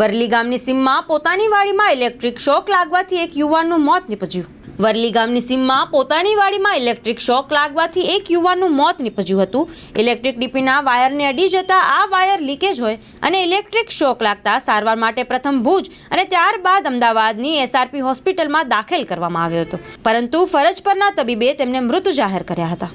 વરલી ગામની સીમમાં પોતાની વાડીમાં ઇલેક્ટ્રિક શોક લાગવાથી એક યુવાનનું મોત નીપજ્યું. વરલી ગામની સીમમાં પોતાની વાડીમાં ઇલેક્ટ્રિક શોક લાગવાથી એક યુવાનનું મોત નીપજ્યું હતું. ઇલેક્ટ્રિક ડીપીના વાયરને અડી જતા આ વાયર લીકેજ હોય અને ઇલેક્ટ્રિક શોક લાગતા સારવાર માટે પ્રથમ ભુજ અને ત્યારબાદ અમદાવાદની એસઆરપી હોસ્પિટલમાં દાખલ કરવામાં આવ્યો હતો. પરંતુ ફરજ પરના તબીબે તેમને મૃત જાહેર કર્યા હતા.